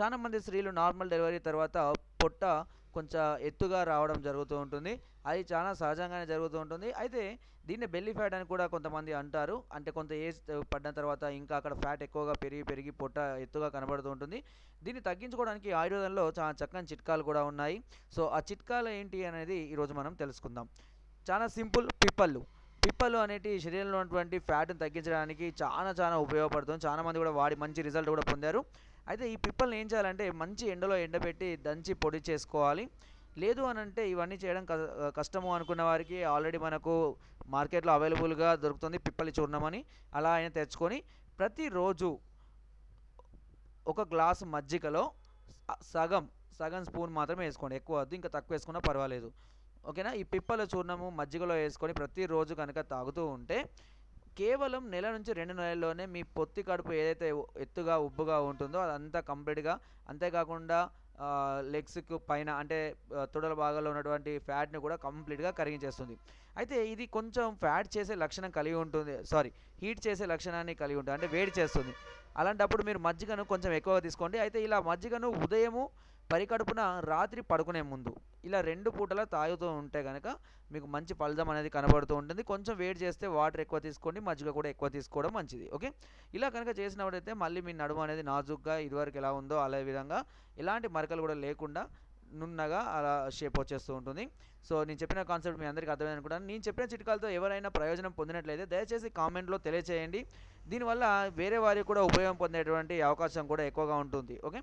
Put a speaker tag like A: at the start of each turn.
A: చాలా మంది స్త్రీలు నార్మల్ డెలివరీ తర్వాత పొట్ట కొంచెం ఎత్తుగా రావడం జరుగుతూ ఉంటుంది. అది చాలా సహజంగానే జరుగుతూ ఉంటుంది. అయితే దీన్ని బెల్లీ ఫ్యాట్ అని కూడా కొంతమంది అంటారు. అంటే కొంత ఏజ్ పడిన తర్వాత ఇంకా అక్కడ ఫ్యాట్ ఎక్కువగా పెరిగి పెరిగి పొట్ట ఎత్తుగా కనబడుతూ ఉంటుంది. దీన్ని తగ్గించుకోవడానికి ఆయుర్వేదంలో చాలా చక్కని చిట్కాలు కూడా ఉన్నాయి. సో ఆ చిట్కాలు ఏంటి అనేది ఈరోజు మనం తెలుసుకుందాం. చాలా సింపుల్ పిప్పళ్ళు. పిప్పలు అనేటి శరీరంలో ఉన్నటువంటి ఫ్యాట్ని తగ్గించడానికి చాలా చాలా ఉపయోగపడుతుంది. చాలా మంది కూడా వాడి మంచి రిజల్ట్ కూడా పొందారు. అయితే ఈ పిప్పల్ని ఏం చేయాలంటే మంచి ఎండలో ఎండబెట్టి దంచి పొడి చేసుకోవాలి. లేదు అని అంటే ఇవన్నీ చేయడం క- కష్టము అనుకున్న వారికి ఆల్రెడీ మనకు మార్కెట్లో అవైలబుల్గా దొరుకుతుంది పిప్పలి చూర్ణం అని. అలా అయినా తెచ్చుకొని ప్రతిరోజు ఒక గ్లాసు మజ్జిగలో సగం సగం స్పూన్ మాత్రమే వేసుకోండి. ఎక్కువ వద్దు ఇంకా తక్కువ వేసుకున్నా పర్వాలేదు. ఓకేనా? ఈ పిప్పల చూర్ణము మజ్జిగలో వేసుకొని ప్రతిరోజు కనుక తాగుతూ ఉంటే కేవలం నెల నుంచి రెండు నెలల్లోనే మీ పొత్తి కడుపు ఏదైతే ఎత్తుగా ఉబ్బుగా ఉంటుందో అదంతా కంప్లీట్గా అంతేకాకుండా లెగ్స్కు పైన అంటే తొడల భాగంలో ఉన్నటువంటి ఫ్యాట్ని కూడా కంప్లీట్గా కరిగించేస్తుంది. అయితే ఇది కొంచెం ఫ్యాట్ చేసే లక్షణం కలిగి ఉంటుంది సారీ హీట్ చేసే లక్షణాన్ని కలిగి ఉంటుంది అంటే వేడి చేస్తుంది. అలాంటప్పుడు మీరు మజ్జిగను కొంచెం ఎక్కువగా తీసుకోండి. అయితే ఇలా మజ్జిగను ఉదయము పరికడుపున రాత్రి పడుకునే ముందు ఇలా రెండు పూటలా తాగుతూ ఉంటే కనుక మీకు మంచి ఫలితం అనేది కనబడుతూ ఉంటుంది. కొంచెం వేడి చేస్తే వాటర్ ఎక్కువ తీసుకోండి మజ్జిగ కూడా ఎక్కువ తీసుకోవడం మంచిది. ఓకే ఇలా కనుక చేసినప్పుడైతే మళ్ళీ మీ నడుము అనేది నాజుగ్గా ఇదివరకు ఎలా ఉందో అదే విధంగా ఎలాంటి మరకలు కూడా లేకుండా నున్నగా అలా షేప్ వచ్చేస్తూ ఉంటుంది. సో నేను చెప్పిన కాన్సెప్ట్ మీ అందరికీ అర్థమైంది అనుకుంటాను. నేను చెప్పిన చిట్కాలతో ఎవరైనా ప్రయోజనం పొందినట్లయితే దయచేసి కామెంట్లో తెలియచేయండి. దీనివల్ల వేరే వారికి కూడా ఉపయోగం పొందేటువంటి అవకాశం కూడా ఎక్కువగా ఉంటుంది. ఓకే